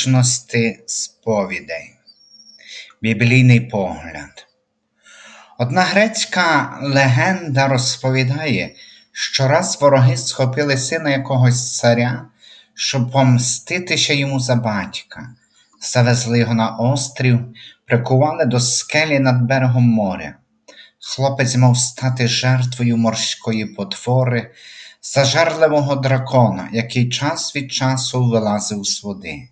Сущності сповідей. Біблійний погляд. Одна грецька легенда розповідає, що раз вороги схопили сина якогось царя, щоб помститися йому за батька, завезли його на острів, прикували до скелі над берегом моря. Хлопець мав стати жертвою морської потвори, зажерливого дракона, який час від часу вилазив з води.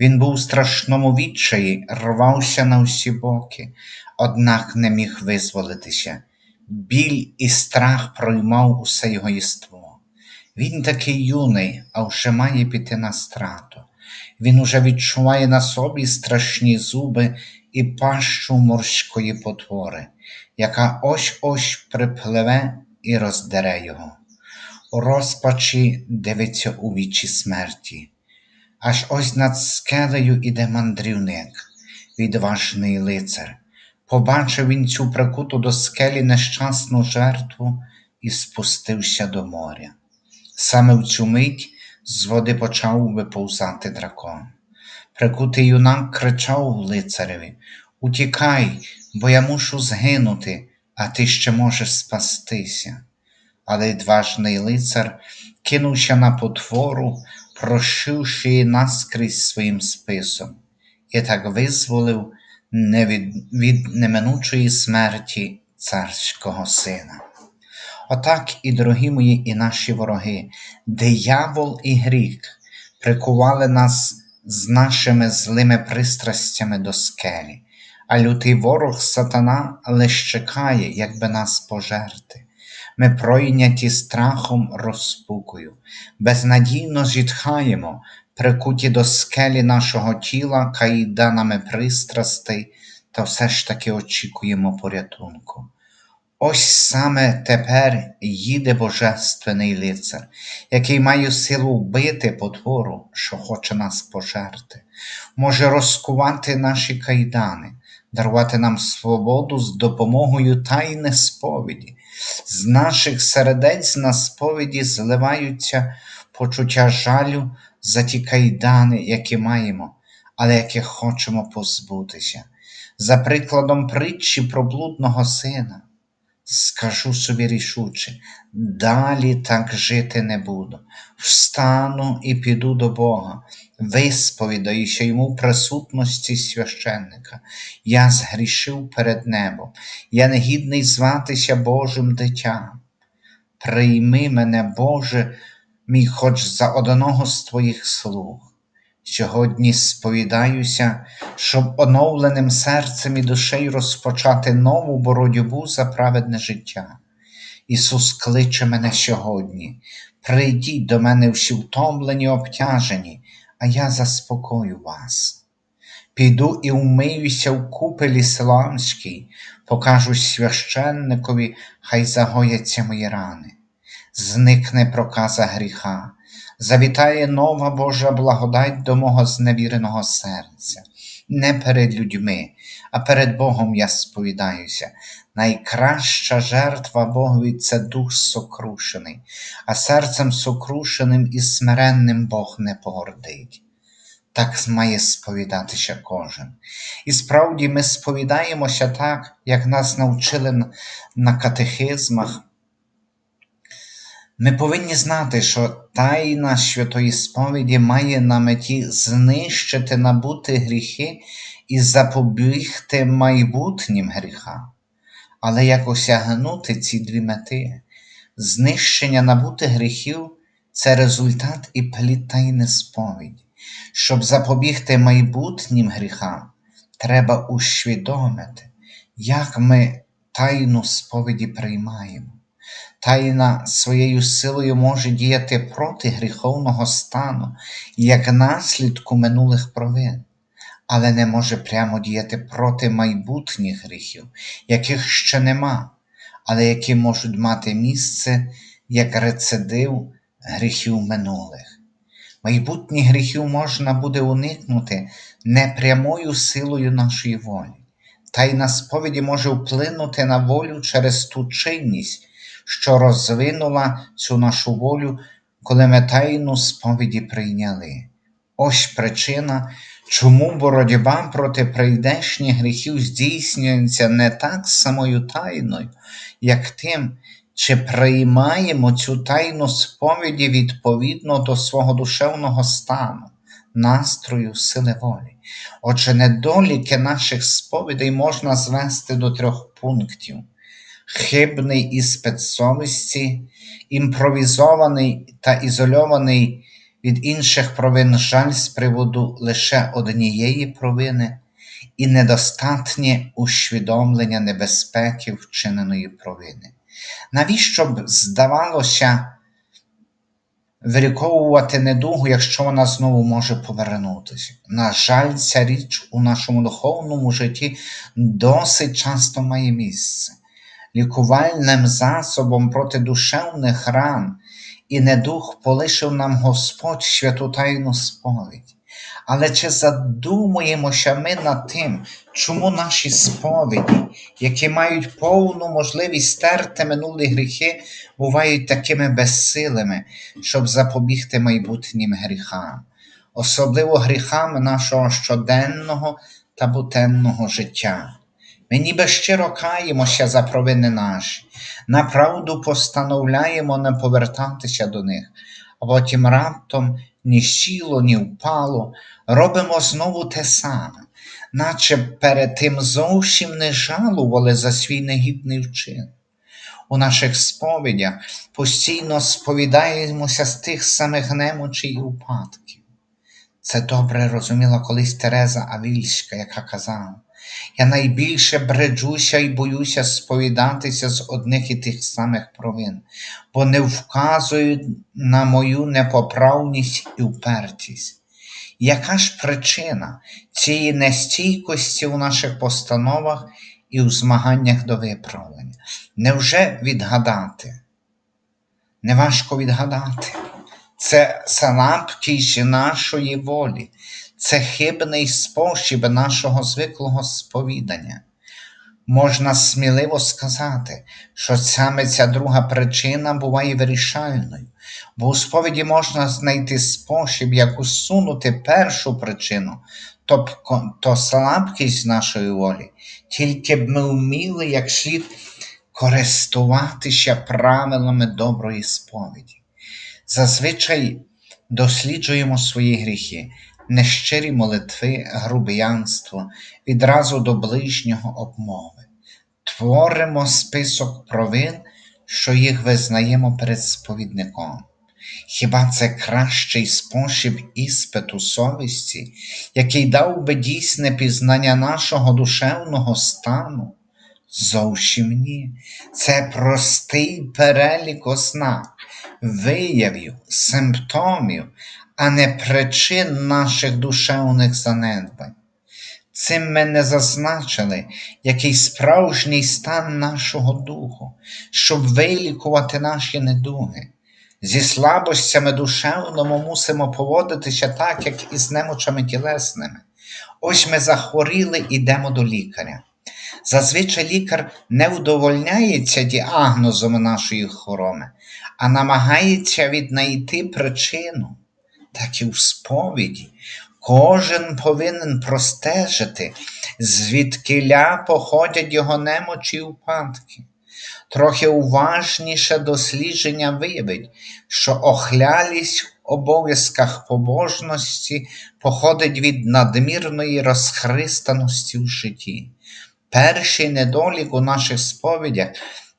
Він був у страшному відчаї, рвався на всі боки, однак не міг визволитися. Біль і страх проймав усе його єство. Він такий юний, а вже має піти на страту. Він уже відчуває на собі страшні зуби і пащу морської потвори, яка ось ось припливе і роздере його. У розпачі дивиться у вічі смерті. Аж ось над скелею іде мандрівник, відважний лицар. Побачив він цю прикуту до скелі нещасну жертву і спустився до моря. Саме в цю мить з води почав виповзати дракон. Прикутий юнак кричав лицареві Утікай, бо я мушу згинути, а ти ще можеш спастися. Але відважний лицар кинувся на потвору, прошивши наскрізь своїм списом, і так визволив не від, від неминучої смерті царського сина. Отак і, дорогі мої, і наші вороги, диявол і гріх прикували нас з нашими злими пристрастями до скелі, а лютий ворог сатана лише чекає, якби нас пожерти. Ми пройняті страхом розпукою, безнадійно зітхаємо, прикуті до скелі нашого тіла кайданами пристрастей, та все ж таки очікуємо порятунку. Ось саме тепер їде Божественний лицар, який має силу вбити потвору, що хоче нас пожерти, може розкувати наші кайдани, дарувати нам свободу з допомогою тайне сповіді. З наших сердець на сповіді зливаються почуття жалю за ті кайдани, які маємо, але яких хочемо позбутися. За прикладом притчі про блудного сина. Скажу собі рішуче, далі так жити не буду. Встану і піду до Бога, висповідаюся йому в присутності священника. Я згрішив перед небом, я негідний зватися Божим дитям. Прийми мене, Боже, мій хоч за одного з твоїх слуг. Сьогодні сповідаюся, щоб оновленим серцем і душею розпочати нову боротьбу за праведне життя. Ісус кличе мене сьогодні, прийдіть до мене всі втомлені, обтяжені, а я заспокою вас. Піду і вмиюся в купелі Силамській, покажу священникові, хай загояться мої рани, зникне проказа гріха завітає нова Божа благодать до мого зневіреного серця. Не перед людьми, а перед Богом я сповідаюся. Найкраща жертва Богові це дух сокрушений, а серцем сокрушеним і смиренним Бог не погордить. Так має сповідатися кожен. І справді ми сповідаємося так, як нас навчили на катехизмах. Ми повинні знати, що тайна святої сповіді має на меті знищити набути гріхи і запобігти майбутнім гріхам. Але як осягнути ці дві мети? Знищення набутих гріхів це результат і плід тайни сповіді. Щоб запобігти майбутнім гріхам, треба усвідомити, як ми тайну сповіді приймаємо. Тайна своєю силою може діяти проти гріховного стану, як наслідку минулих провин, але не може прямо діяти проти майбутніх гріхів, яких ще нема, але які можуть мати місце як рецидив гріхів минулих. Майбутніх гріхів можна буде уникнути непрямою силою нашої волі. Тайна сповіді може вплинути на волю через ту чинність що розвинула цю нашу волю, коли ми тайну сповіді прийняли. Ось причина, чому боротьба проти прийдешніх гріхів здійснюється не так самою тайною, як тим, чи приймаємо цю тайну сповіді відповідно до свого душевного стану, настрою, сили волі. Отже, недоліки наших сповідей можна звести до трьох пунктів: хибний іспит совісті, імпровізований та ізольований від інших провин жаль з приводу лише однієї провини і недостатнє усвідомлення небезпеки вчиненої провини. Навіщо б здавалося виліковувати недугу, якщо вона знову може повернутися? На жаль, ця річ у нашому духовному житті досить часто має місце. Лікувальним засобом проти душевних ран і недух полишив нам Господь святу тайну сповідь. Але чи задумуємося ми над тим, чому наші сповіді, які мають повну можливість стерти минулі гріхи, бувають такими безсилими, щоб запобігти майбутнім гріхам, особливо гріхам нашого щоденного та буденного життя? Ми ніби щиро каємося за провини наші, направду постановляємо не повертатися до них, а потім раптом ні сіло, ні впало, робимо знову те саме, наче перед тим зовсім не жалували за свій негідний вчин. У наших сповідях постійно сповідаємося з тих самих немочей і упадків. Це добре розуміла колись Тереза Авільська, яка казала, я найбільше бреджуся і боюся сповідатися з одних і тих самих провин, бо не вказують на мою непоправність і упертість. Яка ж причина цієї нестійкості у наших постановах і у змаганнях до виправлення? Невже відгадати? Неважко відгадати. Це слабкість нашої волі, це хибний спосіб нашого звиклого сповідання. Можна сміливо сказати, що саме ця друга причина буває вирішальною, бо у сповіді можна знайти спосіб, як усунути першу причину, тобто то слабкість нашої волі, тільки б ми вміли як слід користуватися правилами доброї сповіді. Зазвичай досліджуємо свої гріхи, нещирі молитви, грубіянство, відразу до ближнього обмови. Творимо список провин, що їх визнаємо перед сповідником. Хіба це кращий спосіб іспиту совісті, який дав би дійсне пізнання нашого душевного стану? Зовсім ні. Це простий перелік ознак, виявів, симптомів, а не причин наших душевних занедбань. Цим ми не зазначили, який справжній стан нашого духу, щоб вилікувати наші недуги. Зі слабостями душевно ми мусимо поводитися так, як і з немочами тілесними. Ось ми захворіли, ідемо до лікаря. Зазвичай лікар не вдовольняється діагнозом нашої хвороби, а намагається віднайти причину, так і в сповіді. Кожен повинен простежити, звідкиля походять його немочі і упадки. Трохи уважніше дослідження виявить, що охлялість в обов'язках побожності походить від надмірної розхристаності в житті. Перший недолік у наших сповідях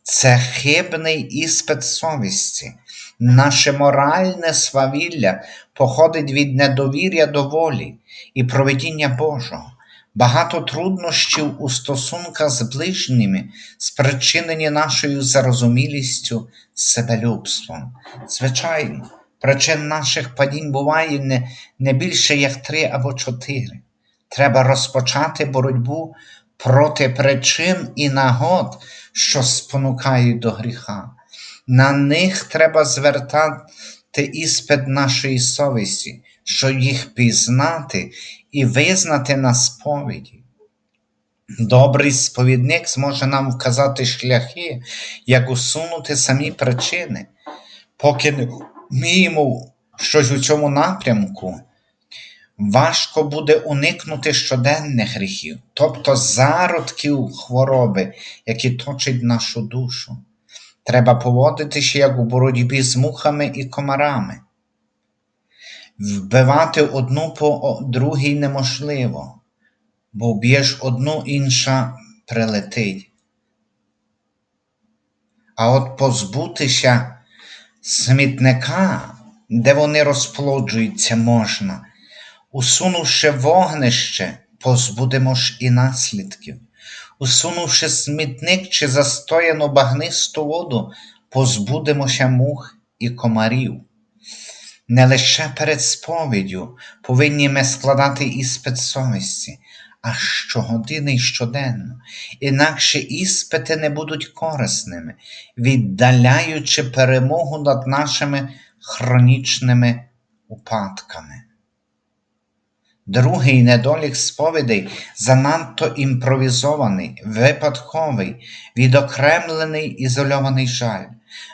це хибний іспит совісті. Наше моральне свавілля походить від недовір'я до волі і проведіння Божого. Багато труднощів у стосунках з ближніми спричинені нашою зарозумілістю, себелюбством. Звичайно, причин наших падінь буває не, не більше як три або чотири. Треба розпочати боротьбу проти причин і нагод, що спонукають до гріха. На них треба звертати іспит нашої совісті, щоб їх пізнати і визнати на сповіді. Добрий сповідник зможе нам вказати шляхи, як усунути самі причини, поки не вміємо щось у цьому напрямку. важко буде уникнути щоденних гріхів, тобто зародків хвороби, які точать нашу душу. Треба поводитися як у боротьбі з мухами і комарами. Вбивати одну по другій неможливо, бо вб'єш одну, інша прилетить. А от позбутися смітника, де вони розплоджуються, можна. Усунувши вогнище, позбудемо ж і наслідків. Усунувши смітник чи застояну багнисту воду, позбудемося мух і комарів. Не лише перед сповіддю повинні ми складати іспит совісті, а щогодини й щоденно, інакше іспити не будуть корисними, віддаляючи перемогу над нашими хронічними упадками. Другий недолік сповідей занадто імпровізований, випадковий, відокремлений ізольований жаль.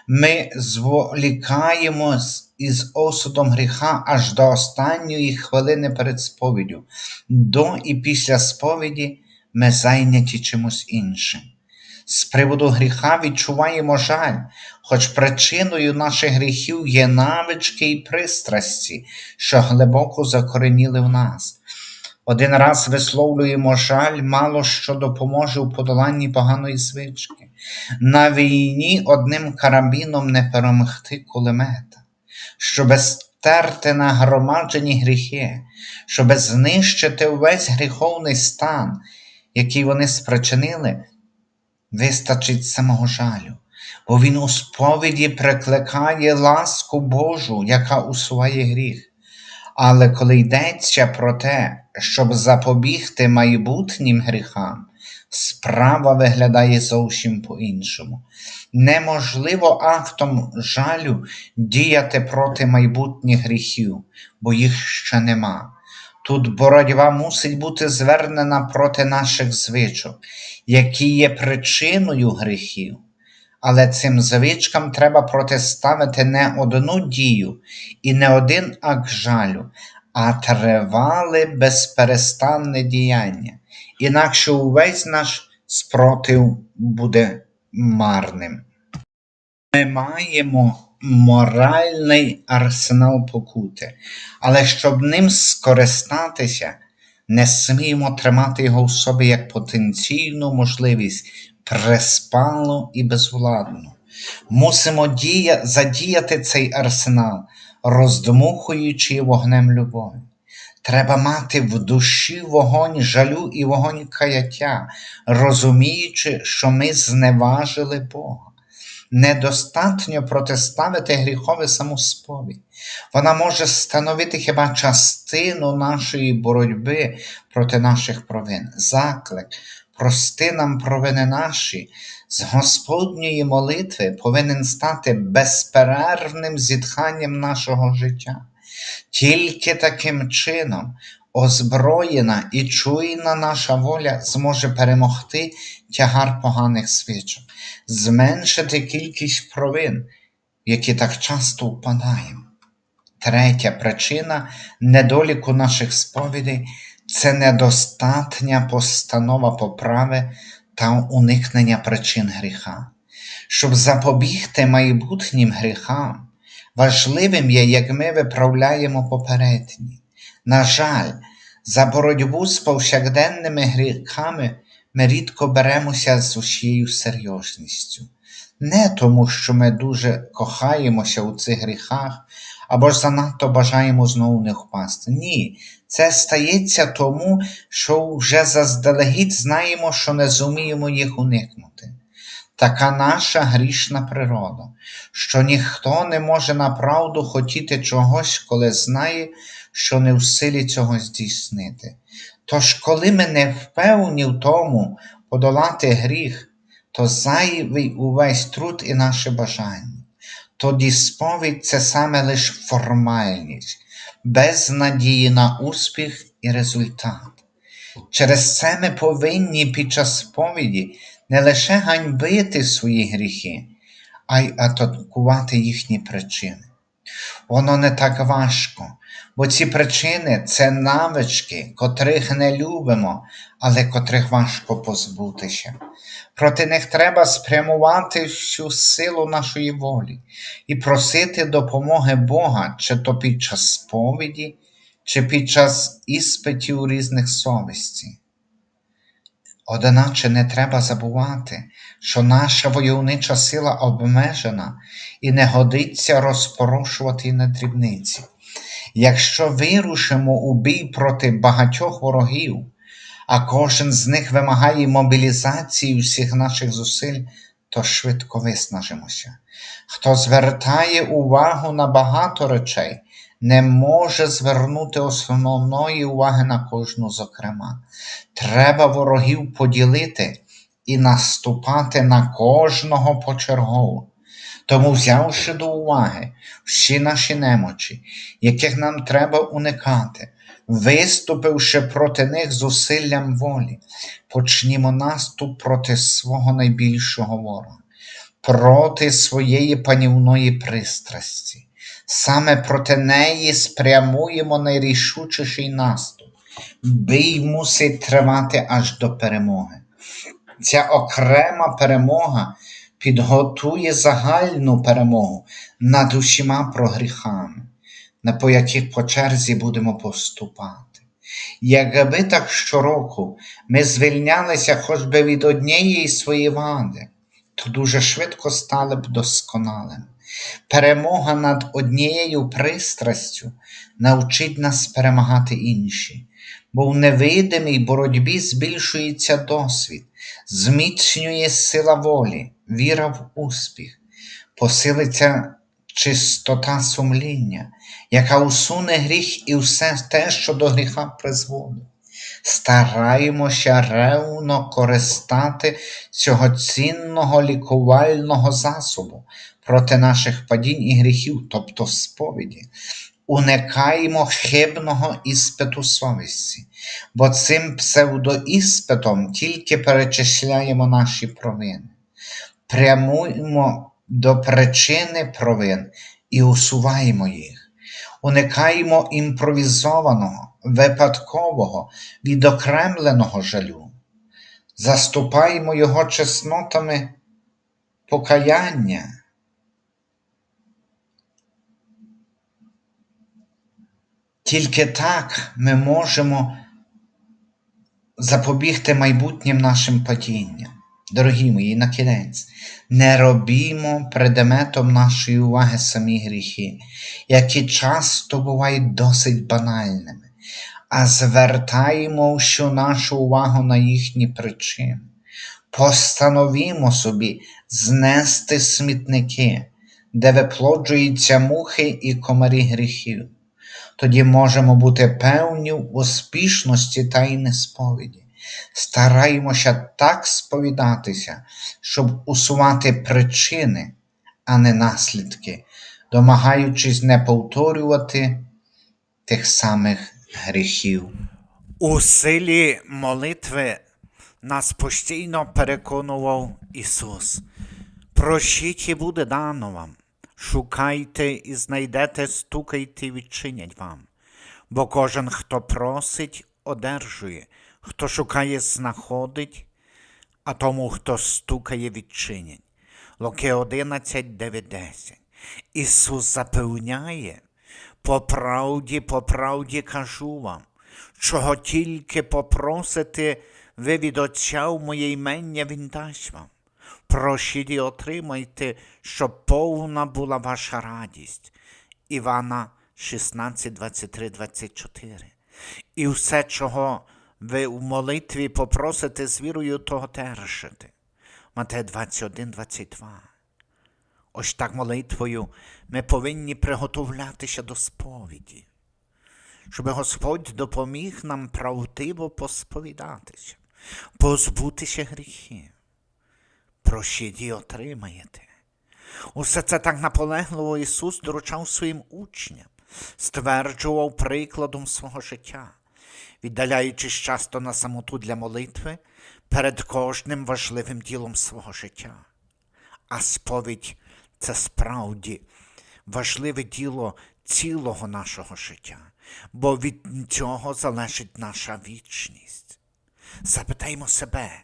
Ми зволікаємо із осудом гріха аж до останньої хвилини перед сповіддю. До і після сповіді ми зайняті чимось іншим. З приводу гріха відчуваємо жаль, хоч причиною наших гріхів є навички і пристрасті, що глибоко закореніли в нас. Один раз висловлюємо жаль, мало що допоможе у подоланні поганої звички. На війні одним карабіном не перемогти кулемета, щоби стерти нагромаджені гріхи, щоби знищити увесь гріховний стан, який вони спричинили вистачить самого жалю, бо він у сповіді прикликає ласку Божу, яка усуває гріх. Але коли йдеться про те, щоб запобігти майбутнім гріхам, справа виглядає зовсім по-іншому. Неможливо актом жалю діяти проти майбутніх гріхів, бо їх ще нема. Тут боротьба мусить бути звернена проти наших звичок, які є причиною гріхів. Але цим звичкам треба протиставити не одну дію і не один акт жалю, а тривале безперестанне діяння, інакше увесь наш спротив буде марним. Ми маємо моральний арсенал покути, але щоб ним скористатися, не сміємо тримати його в собі як потенційну можливість приспалу і безвладну. Мусимо дія, задіяти цей арсенал, роздмухуючи вогнем любові. Треба мати в душі вогонь жалю і вогонь каяття, розуміючи, що ми зневажили Бога. Недостатньо протиставити гріхові самосповідь. Вона може становити хіба частину нашої боротьби проти наших провин, заклик, прости нам провини наші, з Господньої молитви повинен стати безперервним зітханням нашого життя. Тільки таким чином озброєна і чуйна наша воля зможе перемогти тягар поганих свічок, зменшити кількість провин, в які так часто впадаємо. Третя причина недоліку наших сповідей це недостатня постанова поправи та уникнення причин гріха. Щоб запобігти майбутнім гріхам, важливим є, як ми виправляємо попередні. На жаль, за боротьбу з повсякденними гріхами ми рідко беремося з усією серйозністю. Не тому, що ми дуже кохаємося у цих гріхах або ж занадто бажаємо знову не впасти. Ні, це стається тому, що вже заздалегідь знаємо, що не зуміємо їх уникнути. Така наша грішна природа, що ніхто не може направду хотіти чогось, коли знає, що не в силі цього здійснити. Тож, коли ми не впевнені в тому подолати гріх, то зайвий увесь труд і наше бажання. Тоді сповідь це саме лише формальність, без надії на успіх і результат. Через це ми повинні під час сповіді не лише ганьбити свої гріхи, а й атакувати їхні причини. Воно не так важко, бо ці причини це навички, котрих не любимо, але котрих важко позбутися. Проти них треба спрямувати всю силу нашої волі і просити допомоги Бога, чи то під час сповіді, чи під час іспитів різних совісті. Одначе не треба забувати, що наша войовнича сила обмежена і не годиться розпорошувати на дрібниці. Якщо вирушимо у бій проти багатьох ворогів, а кожен з них вимагає мобілізації всіх наших зусиль, то швидко виснажимося. Хто звертає увагу на багато речей, не може звернути основної уваги на кожну зокрема. Треба ворогів поділити і наступати на кожного почергово. Тому, взявши до уваги всі наші немочі, яких нам треба уникати, виступивши проти них зусиллям волі, почнімо наступ проти свого найбільшого ворога, проти своєї панівної пристрасті. Саме проти неї спрямуємо найрішучіший наступ. Бій мусить тривати аж до перемоги. Ця окрема перемога підготує загальну перемогу над усіма прогріхами, по яких по черзі будемо поступати. Якби так щороку ми звільнялися хоч би від однієї своєї вади, то дуже швидко стали б досконалими. Перемога над однією пристрастю навчить нас перемагати інші, бо в невидимій боротьбі збільшується досвід, зміцнює сила волі, віра в успіх, посилиться чистота сумління, яка усуне гріх і все те, що до гріха призводить. Стараємося ревно користати цього цінного лікувального засобу проти наших падінь і гріхів, тобто сповіді. Уникаємо хибного іспиту совісті, бо цим псевдоіспитом тільки перечисляємо наші провини. Прямуємо до причини провин і усуваємо їх. Уникаємо імпровізованого, випадкового, відокремленого жалю. Заступаємо його чеснотами покаяння. Тільки так ми можемо запобігти майбутнім нашим падінням. Дорогі мої, на кінець, не робімо предметом нашої уваги самі гріхи, які часто бувають досить банальними, а звертаємо всю нашу увагу на їхні причини. Постановімо собі знести смітники, де виплоджуються мухи і комарі гріхів. Тоді можемо бути певні в успішності тайни сповіді. Стараємося так сповідатися, щоб усувати причини, а не наслідки, домагаючись не повторювати тих самих гріхів. У силі молитви нас постійно переконував Ісус. Прощіть і буде дано вам. Шукайте і знайдете, стукайте і відчинять вам. Бо кожен, хто просить, одержує, хто шукає, знаходить, а тому, хто стукає, відчинять. Луки 11, 9, 10. Ісус запевняє, по правді, по правді кажу вам, чого тільки попросите ви від Отця в моє імення Він дасть вам. Прощіть і отримайте, щоб повна була ваша радість. Івана 16, 23, 24. І все, чого ви в молитві попросите з вірою, того держите. Матея 21, 22. Ось так молитвою ми повинні приготовлятися до сповіді, щоб Господь допоміг нам правдиво посповідатися, позбутися гріхів. Прощіть і отримаєте. Усе це так наполегливо Ісус доручав своїм учням, стверджував прикладом свого життя, віддаляючись часто на самоту для молитви перед кожним важливим ділом свого життя. А сповідь це справді важливе діло цілого нашого життя, бо від цього залежить наша вічність. Запитаймо себе,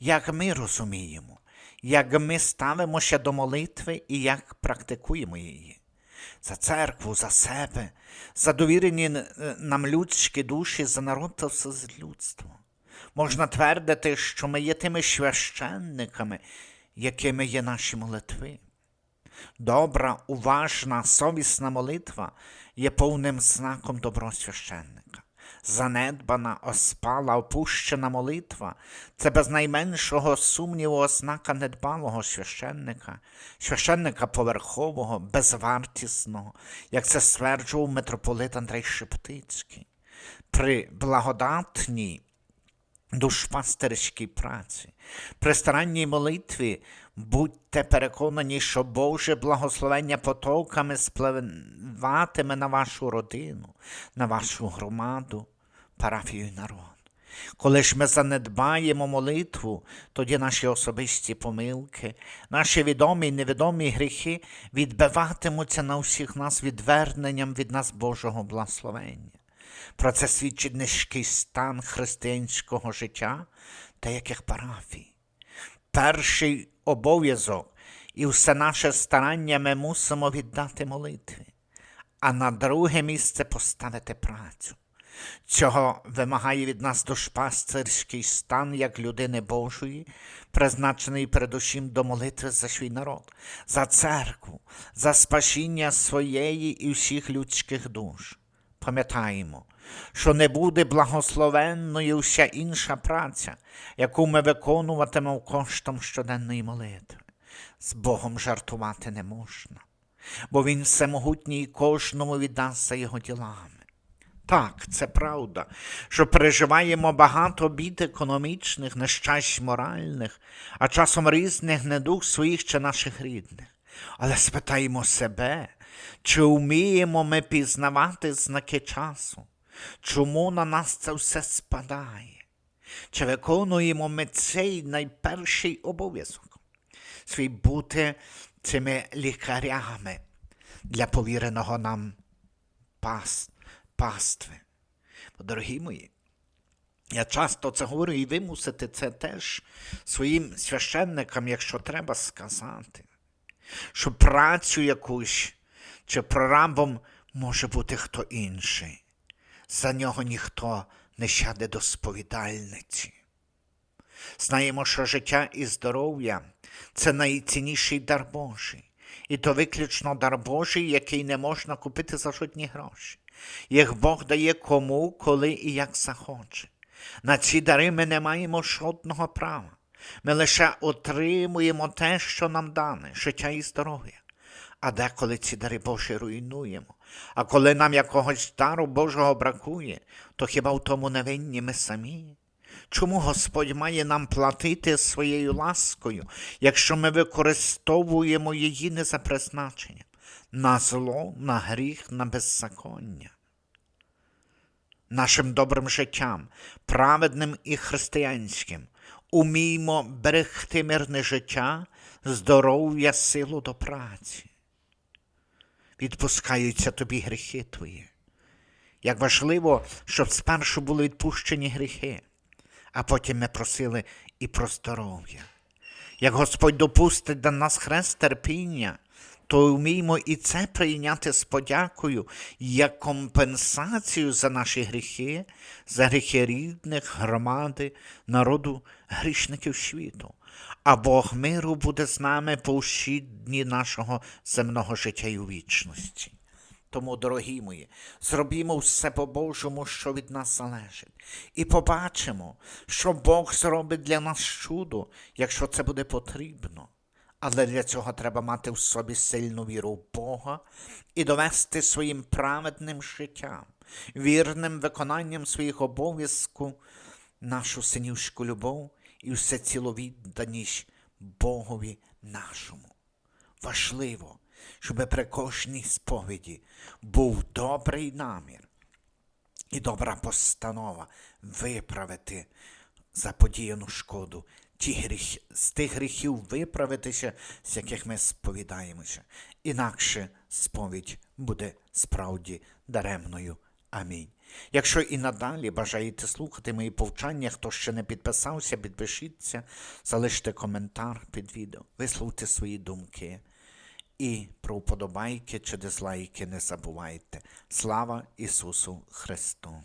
як ми розуміємо, як ми ставимося до молитви і як практикуємо її. За церкву, за себе, за довірені е, нам людські душі, за народ та все людство. Можна твердити, що ми є тими священниками, якими є наші молитви. Добра, уважна, совісна молитва є повним знаком доброго священника. Занедбана, оспала, опущена молитва це без найменшого сумніву ознака недбалого священника, священника поверхового, безвартісного, як це стверджував митрополит Андрей Шептицький. При благодатній душпастерській праці. При старанній молитві будьте переконані, що Боже благословення потоками спливатиме на вашу родину, на вашу громаду, парафію і народ. Коли ж ми занедбаємо молитву, тоді наші особисті помилки, наші відомі і невідомі гріхи відбиватимуться на всіх нас відверненням від нас Божого благословення. Про це свідчить низький стан християнського життя та яких парафій. Перший обов'язок і все наше старання ми мусимо віддати молитві, а на друге місце поставити працю. Цього вимагає від нас душпастерський стан як людини Божої, призначений передусім до молитви за свій народ, за церкву, за спасіння своєї і всіх людських душ. Пам'ятаємо, що не буде благословенною вся інша праця, яку ми виконуватимемо коштом щоденної молитви. З Богом жартувати не можна, бо Він всемогутній і кожному віддасть за його ділами. Так, це правда, що переживаємо багато бід економічних, нещасть моральних, а часом різних недуг своїх чи наших рідних. Але спитаємо себе, чи вміємо ми пізнавати знаки часу? Чому на нас це все спадає? Чи виконуємо ми цей найперший обов'язок? Свій бути цими лікарями для повіреного нам пас, пастви. Бо, дорогі мої, я часто це говорю, і ви мусите це теж своїм священникам, якщо треба сказати, що працю якусь чи прорабом може бути хто інший. За нього ніхто не сяде до сповідальниці. Знаємо, що життя і здоров'я це найцінніший дар Божий, і то виключно дар Божий, який не можна купити за жодні гроші. Їх Бог дає кому, коли і як захоче. На ці дари ми не маємо жодного права. Ми лише отримуємо те, що нам дане, життя і здоров'я. А деколи ці дари Божі руйнуємо. А коли нам якогось дару Божого бракує, то хіба в тому не винні ми самі? Чому Господь має нам платити своєю ласкою, якщо ми використовуємо її не за призначенням, на зло, на гріх, на беззаконня? Нашим добрим життям, праведним і християнським, уміймо берегти мирне життя, здоров'я, силу до праці. Відпускаються тобі гріхи твої. Як важливо, щоб спершу були відпущені гріхи, а потім ми просили і про здоров'я. Як Господь допустить до нас хрест терпіння, то вміємо і це прийняти з подякою як компенсацію за наші гріхи, за гріхи рідних, громади, народу, грішників світу. А Бог миру буде з нами по всі дні нашого земного життя і вічності. Тому, дорогі мої, зробімо все по-божому, що від нас залежить, і побачимо, що Бог зробить для нас чудо, якщо це буде потрібно. Але для цього треба мати в собі сильну віру в Бога і довести своїм праведним життям, вірним виконанням своїх обов'язків, нашу синівську любов і все ціловідданість Богові нашому. Важливо, щоб при кожній сповіді був добрий намір і добра постанова виправити заподіяну шкоду, ті гріх, з тих гріхів виправитися, з яких ми сповідаємося, інакше сповідь буде справді даремною. Амінь. Якщо і надалі бажаєте слухати мої повчання, хто ще не підписався, підпишіться, залиште коментар під відео, висловте свої думки. І про вподобайки чи дизлайки не забувайте. Слава Ісусу Христу!